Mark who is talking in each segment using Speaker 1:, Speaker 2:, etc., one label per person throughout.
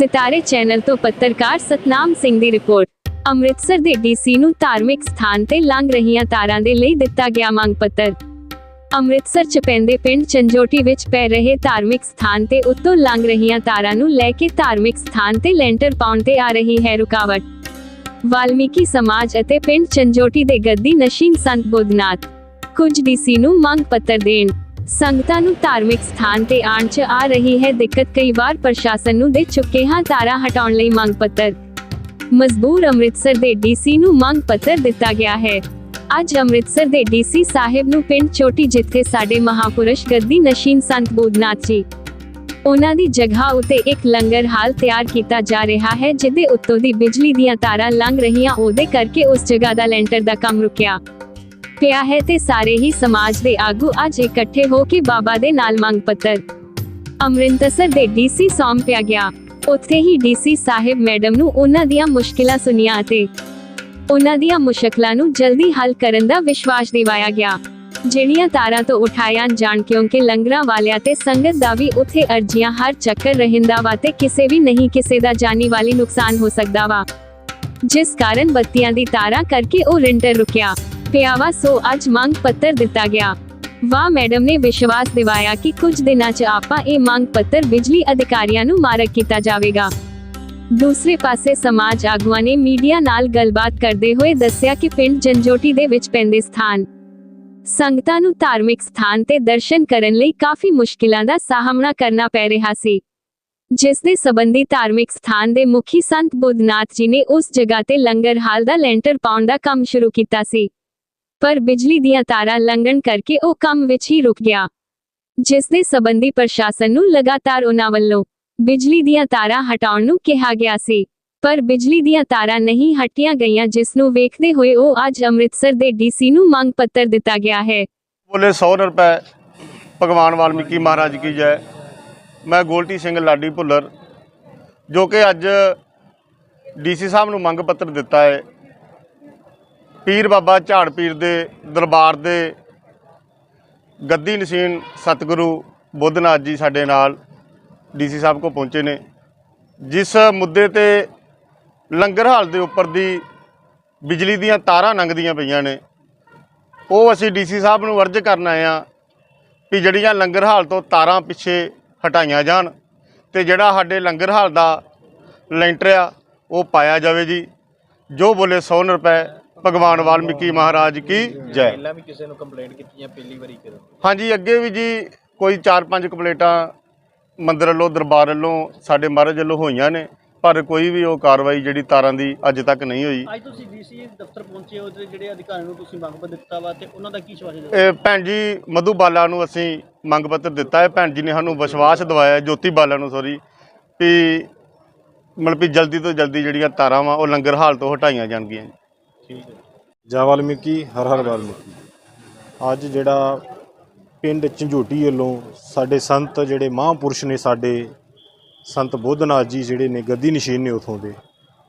Speaker 1: ਸਿਤਾਰੇ ਚੈਨਲ ਤੋਂ ਪੱਤਰਕਾਰ ਸਤਨਾਮ ਸਿੰਘ ਦੀ ਰਿਪੋਰਟ। ਅੰਮ੍ਰਿਤਸਰ ਦੇ ਡੀਸੀ ਨੂੰ ਧਾਰਮਿਕ ਸਥਾਨ ਤੇ ਲੰਘ ਰਹੀਆਂ ਤਾਰਾਂ ਦੇ ਲਈ ਦਿੱਤਾ ਗਿਆ ਮੰਗ ਪੱਤਰ। ਅੰਮ੍ਰਿਤਸਰ ਚ ਪੈਂਦੇ ਪਿੰਡ ਚੰਜੋਟੀ ਵਿੱਚ ਪੈ ਰਹੇ ਧਾਰਮਿਕ ਸਥਾਨ ਤੇ ਉੱਤੋਂ ਲੰਘ ਰਹੀਆਂ ਤਾਰਾਂ ਨੂੰ ਲੈ ਕੇ ਧਾਰਮਿਕ ਸਥਾਨ ਤੇ ਲੈਂਟਰ ਪਾਉਣ ਤੇ ਆ ਰਹੀ ਹੈ ਰੁਕਾਵਟ। ਵਾਲਮੀਕੀ ਸਮਾਜ ਅਤੇ ਪਿੰਡ ਚੰਜੋਟੀ ਦੇ ਗੱਦੀ ਨਸ਼ੀਨ ਸੰਤ ਬੁੱਧਨਾਥ। ਕੁਝ ਡੀਸੀ ਨੂੰ ਮੰਗ ਪੱਤਰ ਦੇਣ। ਸੰਗਤਾਂ ਨੂੰ ਧਾਰਮਿਕ ਸਥਾਨ ਤੇ ਆਉਣ 'ਚ ਆ ਰਹੀ ਹੈ ਦਿੱਕਤ। ਕਈ ਵਾਰ ਪ੍ਰਸ਼ਾਸਨ ਨੂੰ ਦੇ ਚੁੱਕੇ ਹਾਂ ਤਾਰਾਂ ਹਟਾਉਣ ਲਈ ਮੰਗ ਪੱਤਰ। ਮਜ਼ਬੂਰ ਅੰਮ੍ਰਿਤਸਰ ਦੇ ਡੀਸੀ ਨੂੰ ਮੰਗ ਪੱਤਰ ਦਿੱਤਾ ਗਿਆ ਹੈ। ਅੱਜ ਅੰਮ੍ਰਿਤਸਰ ਦੇ ਡੀਸੀ ਸਾਹਿਬ ਨੂੰ ਪਿੰਡ ਚੋਟੀ ਜਿੱਥੇ ਸਾਡੇ ਮਹਾਪੁਰਸ਼ ਗੱਦੀ ਨਸ਼ੀਨ ਸੰਤ ਬੋਧਨਾਥ ਜੀ। ਉਹਨਾਂ ਦੀ ਜਗ੍ਹਾ ਉਤੇ ਇੱਕ ਲੰਗਰ ਹਾਲ ਤਿਆਰ ਕੀਤਾ ਜਾ ਰਿਹਾ ਹੈ ਜਿਹਦੇ ਉੱਤੋਂ ਦੀ ਬਿਜਲੀ ਦੀਆਂ ਤਾਰਾਂ ਲੰਘ ਰਹੀਆਂ ਉਹਦੇ ਕਰਕੇ ਉਸ ਜਗ੍ਹਾ ਦਾ ਲੈਂਟਰ ਦਾ ਕੰਮ ਰੁਕਿਆ। ਪਿਆ ਹੈ ਤੇ ਸਾਰੇ ਹੀ ਸਮਾਜ ਦੇ ਆਗੂ ਅੱਜ ਇਕੱਠੇ ਹੋ ਕੇ ਬਾਬਾ ਦੇ ਨਾਲ ਮੰਗ ਪੱਤਰ। ਅੰਮ੍ਰਿਤਸਰ ਦੇ ਡੀਸੀ ਸੌਂਪਿਆ ਗਿਆ। ਉੱਥੇ ਹੀ ਡੀਸੀ ਸਾਹਿਬ ਮੈਡਮ ਨੂੰ ਉਹਨਾਂ ਦੀਆਂ ਮੁਸ਼ਕਿਲਾਂ ਸੁਣੀਆਂ ਅਤੇ ਉਹਨਾਂ ਦੀਆਂ ਮੁਸ਼ਕਲਾਂ ਨੂੰ ਜਲਦੀ ਹੱਲ ਕਰਨ ਦਾ ਵਿਸ਼ਵਾਸ ਦਿਵਾਇਆ ਗਿਆ। ਜਿਹੜੀਆਂ ਤਾਰਾਂ ਤੋਂ ਉਠਾਇਆ ਜਾਣ ਕਿਉਂਕਿ ਲੰਗਰਾਂ ਵਾਲਿਆਂ ਤੇ ਸੰਗਤ ਦਾ ਵੀ ਉੱਥੇ ਅਰਜ਼ੀਆਂ ਹਰ ਚੱਕਰ ਰਹਿੰਦਾ ਵਾ ਤੇ ਕਿਸੇ ਵੀ ਨਹੀਂ ਕਿਸੇ ਦਾ ਜਾਨੀ ਵਾਲੀ ਨੁਕਸਾਨ ਹੋ ਸਕਦਾ ਵਾ। ਜਿਸ ਕਾਰਨ ਬੱਤੀਆਂ ਦੀ ਤਾਰਾਂ ਕਰਕੇ ਉਹ ਰਿੰਟਰ ਰੁਕਿਆ। ਪਿਆਵਾ ਸੋ ਅੱਜ ਮੰਗ ਪੱਤਰ ਦਿੱਤਾ ਗਿਆ। ਵਾਹ ਮੈਡਮ ਨੇ ਵਿਸ਼ਵਾਸ ਦਿਵਾਇਆ ਕਿ ਕੁਝ ਦਿਨਾਂ 'ਚ ਆਪਾਂ ਇਹ ਮੰਗ ਪੱਤਰ ਬਿਜਲੀ ਅਧਿਕਾਰੀਆਂ ਨੂੰ ਮਾਰਕ ਕੀਤਾ ਜਾਵੇਗਾ। ਦੂਸਰੇ ਪਾਸੇ ਸਮਾਜ ਆਗੂਆਂ ਨੇ ਮੀਡੀਆ ਨਾਲ ਗੱਲਬਾਤ ਕਰਦੇ ਹੋਏ ਦੱਸਿਆ ਕਿ ਪਿੰਡ ਜੰਜੋਟੀ ਦੇ ਵਿੱਚ ਪੈਂਦੇ ਸਥਾਨ। ਸੰਗਤਾਂ ਨੂੰ ਧਾਰਮਿਕ ਸਥਾਨ ਤੇ ਦਰਸ਼ਨ ਕਰਨ ਲਈ ਕਾਫੀ ਮੁਸ਼ਕਿਲਾਂ ਦਾ ਸਾਹਮਣਾ ਕਰਨਾ ਪੈ ਰਿਹਾ ਸੀ। ਜਿਸ ਦੇ ਸੰਬੰਧੀ ਧਾਰਮਿਕ ਸਥਾਨ ਦੇ ਮੁਖੀ ਸੰਤ ਬੁੱਧਨਾਥ ਜੀ ਨੇ ਉਸ ਜਗ੍ਹਾ ਤੇ ਲੰਗਰ ਹਾਲ ਦਾ ਲੈਂਟਰ ਪਾਉਣ ਦਾ ਕੰਮ ਸ਼ੁਰੂ ਕੀਤਾ ਸੀ। ਪਰ ਬਿਜਲੀ ਦੀਆਂ ਤਾਰਾਂ ਲੰਘਣ ਕਰਕੇ ਉਹ ਕੰਮ ਵਿੱਚ ਹੀ ਰੁਕ ਗਿਆ। ਜਿਸ ਦੇ ਸੰਬੰਧੀ ਪ੍ਰਸ਼ਾਸਨ ਨੂੰ ਲਗਾਤਾਰ ਉਹਨਾਂ ਵੱਲੋਂ ਬਿਜਲੀ ਦੀਆਂ ਤਾਰਾਂ ਹਟਾਉਣ ਨੂੰ ਕਿਹਾ ਗਿਆ ਸੀ। ਪਰ ਬਿਜਲੀ ਦੀਆਂ ਤਾਰਾਂ ਨਹੀਂ ਹਟੀਆਂ ਗਈਆਂ, ਜਿਸ ਨੂੰ ਵੇਖਦੇ ਹੋਏ ਉਹ ਅੱਜ ਅੰਮ੍ਰਿਤਸਰ ਦੇ ਡੀਸੀ ਨੂੰ ਮੰਗ ਪੱਤਰ ਦਿੱਤਾ ਗਿਆ ਹੈ।
Speaker 2: ਬੋਲੇ 100 ਰੁਪਏ। ਭਗਵਾਨ ਵਾਲਮੀਕੀ ਮਹਾਰਾਜ ਕੀ ਜੈ। ਮੈਂ ਗੋਲਟੀ ਸਿੰਘ ਲਾਡੀ ਭੁੱਲਰ, ਜੋ ਕਿ ਅੱਜ ਡੀਸੀ ਸਾਹਿਬ ਨੂੰ ਮੰਗ ਪੱਤਰ ਦਿੱਤਾ ਹੈ। ਪੀਰ ਬਾਬਾ ਝਾੜ ਪੀਰ ਦੇ ਦਰਬਾਰ ਦੇ ਗੱਦੀ ਨਸੀਨ ਸਤਿਗੁਰੂ ਬੁੱਧਨਾਥ ਜੀ ਸਾਡੇ ਨਾਲ ਡੀਸੀ ਸਾਹਿਬ ਕੋ ਪਹੁੰਚੇ ਨੇ, ਜਿਸ ਮੁੱਦੇ ਤੇ ਲੰਗਰ ਹਾਲ ਦੇ ਉੱਪਰ ਦੀ ਬਿਜਲੀ ਦੀਆਂ ਤਾਰਾਂ ਲੰਘਦੀਆਂ ਪਈਆਂ ਨੇ। ਉਹ ਅਸੀਂ ਡੀਸੀ ਸਾਹਿਬ ਨੂੰ ਅਰਜ਼ ਕਰਨ ਆਏ ਆ ਵੀ ਜਿਹੜੀਆਂ ਲੰਗਰ ਹਾਲ ਤੋਂ ਤਾਰਾਂ ਪਿੱਛੇ ਹਟਾਈਆਂ ਜਾਣ ਤੇ ਜਿਹੜਾ ਸਾਡੇ ਲੰਗਰ ਹਾਲ ਦਾ ਲੈਂਟਰ ਆ, ਉਹ ਪਾਇਆ ਜਾਵੇ ਜੀ। ਜੋ ਬੋਲੇ 100 ਰੁਪਏ ਭਗਵਾਨ ਵਾਲਮੀਕੀ ਮਹਾਰਾਜ ਕੀ ਜੈ।
Speaker 3: ਪਹਿਲਾਂ ਵੀ ਕਿਸੇ ਨੂੰ ਕੰਪਲੇਂਟ ਕੀਤੀ ਪਹਿਲੀ ਵਾਰੀ ਕਰੋ
Speaker 2: ਹਾਂਜੀ ਅੱਗੇ ਵੀ ਜੀ ਕੋਈ 4-5 ਕੰਪਲੇਂਟਾਂ ਮੰਦਰ ਵੱਲੋਂ ਦਰਬਾਰ ਵੱਲੋਂ ਸਾਡੇ ਮਹਾਰਾਜ ਵੱਲੋਂ ਹੋਈਆਂ ਨੇ ਪਰ ਕੋਈ ਵੀ ਉਹ ਕਾਰਵਾਈ ਜਿਹੜੀ ਤਾਰਾਂ ਦੀ ਅੱਜ ਤੱਕ ਨਹੀਂ ਹੋਈ।
Speaker 4: ਅੱਜ ਤੁਸੀਂ ਡੀਸੀ ਦਫ਼ਤਰ ਪਹੁੰਚੇ ਹੋ ਤੇ ਜਿਹੜੇ ਅਧਿਕਾਰੀਆਂ ਨੂੰ ਤੁਸੀਂ ਮੰਗ ਪੱਤਰ ਦਿੱਤਾ ਵਾ ਤੇ ਉਹਨਾਂ ਦਾ ਕੀ ਸਵਾਲ ਹੈ?
Speaker 2: ਇਹ ਭੈਣ ਜੀ ਮਧੂ ਬਾਲਾ ਨੂੰ ਅਸੀਂ ਮੰਗ ਪੱਤਰ ਦਿੱਤਾ ਹੈ। ਭੈਣ ਜੀ ਨੇ ਸਾਨੂੰ ਵਿਸ਼ਵਾਸ ਦਿਵਾਇਆ ਜੋਤੀ ਬਾਲਾ ਨੂੰ ਸੌਰੀ ਵੀ ਮਤਲਬ ਵੀ ਜਲਦੀ ਤੋਂ ਜਲਦੀ ਜਿਹੜੀਆਂ ਤਾਰਾਂ ਵਾ ਉਹ ਲੰਗਰ ਹਾਲ ਤੋਂ ਹਟਾਈਆਂ ਜਾਣਗੀਆਂ।
Speaker 3: ਠੀਕ ਹੈ
Speaker 5: ਜੈ ਵਾਲਮੀਕੀ ਹਰ ਹਰ ਵਾਲਮੀਕੀ। ਅੱਜ ਜਿਹੜਾ ਪਿੰਡ ਝੰਝੋਟੀ ਵੱਲੋਂ ਸਾਡੇ ਸੰਤ ਜਿਹੜੇ ਮਹਾਂਪੁਰਸ਼ ਨੇ ਸਾਡੇ ਸੰਤ ਬੁੱਧਨਾਥ ਜੀ ਜਿਹੜੇ ਨੇ, ਗੱਦੀ ਨਸ਼ੀਨ ਨੇ ਉਥੋਂ ਦੇ,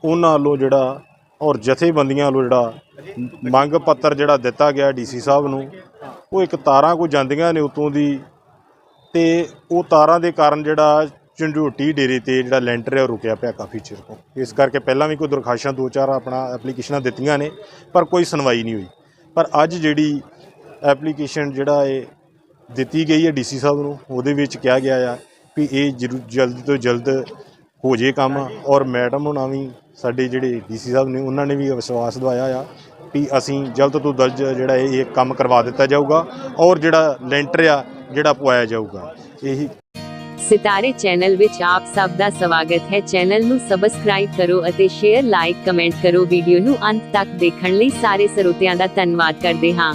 Speaker 5: ਉਹਨਾਂ ਵੱਲੋਂ ਜਿਹੜਾ ਔਰ ਜਥੇਬੰਦੀਆਂ ਵੱਲੋਂ ਜਿਹੜਾ ਮੰਗ ਪੱਤਰ ਜਿਹੜਾ ਦਿੱਤਾ ਗਿਆ ਡੀਸੀ ਸਾਹਿਬ ਨੂੰ, ਉਹ ਇੱਕ ਤਾਰਾਂ ਕੋ ਜਾਂਦੀਆਂ ਨੇ ਉਤੋਂ ਦੀ ਤੇ ਉਹ ਤਾਰਾਂ ਦੇ ਕਾਰਨ ਜਿਹੜਾ ਝੰਡੋਟੀ ਡੇਰੇ ਤੇ ਜਿਹੜਾ ਲੈਂਟਰ ਹੈ ਉਹ ਰੁਕਿਆ ਪਿਆ ਕਾਫੀ ਚਿਰ ਤੋਂ। ਇਸ ਕਰਕੇ ਪਹਿਲਾਂ ਵੀ ਕੋਈ ਦਰਖਾਸ਼ਾਂ ਦੋ ਚਾਰ ਆਪਣਾ ਐਪਲੀਕੇਸ਼ਨਾਂ ਦਿੱਤੀਆਂ ਨੇ, ਪਰ ਕੋਈ ਸੁਣਵਾਈ ਨਹੀਂ ਹੋਈ। ਪਰ ਅੱਜ ਜਿਹੜੀ ਐਪਲੀਕੇਸ਼ਨ ਜਿਹੜਾ ਇਹ ਦਿੱਤੀ ਗਈ ਹੈ ਡੀਸੀ ਸਾਹਿਬ ਨੂੰ, ਉਹਦੇ ਵਿੱਚ ਕਿਹਾ ਗਿਆ ਆ ਵੀ ਇਹ ਜ਼ਰੂ- ਜਲਦ ਤੋਂ ਜਲਦ ਹੋ ਜੇ ਕੰਮ ਔਰ ਮੈਡਮ ਹੁਣਾਂ ਵੀ ਸਾਡੇ ਜਿਹੜੇ ਡੀਸੀ ਸਾਹਿਬ ਨੇ, ਉਹਨਾਂ ਨੇ ਵੀ ਵਿਸ਼ਵਾਸ ਦਿਵਾਇਆ ਆ ਵੀ ਅਸੀਂ ਜਲਦ ਤੋਂ ਜਲਦ ਜਿਹੜਾ ਇਹ ਇਹ ਕੰਮ ਕਰਵਾ ਦਿੱਤਾ ਜਾਊਗਾ ਔਰ ਜਿਹੜਾ ਲੈਂਟਰ ਆ, ਜਿਹੜਾ ਪਵਾਇਆ ਜਾਊਗਾ। ਇਹੀ
Speaker 1: ਸਿਤਾਰੇ ਚੈਨਲ ਵਿੱਚ ਆਪ ਸਭ ਦਾ ਸਵਾਗਤ ਹੈ। ਚੈਨਲ ਨੂੰ ਸਬਸਕ੍ਰਾਈਬ ਕਰੋ ਅਤੇ ਸ਼ੇਅਰ ਲਾਈਕ ਕਮੈਂਟ ਕਰੋ। ਵੀਡੀਓ ਨੂੰ ਅੰਤ ਤੱਕ ਦੇਖਣ ਲਈ ਸਾਰੇ ਸਰੋਤਿਆਂ ਦਾ ਧੰਨਵਾਦ ਕਰਦੇ ਹਾਂ।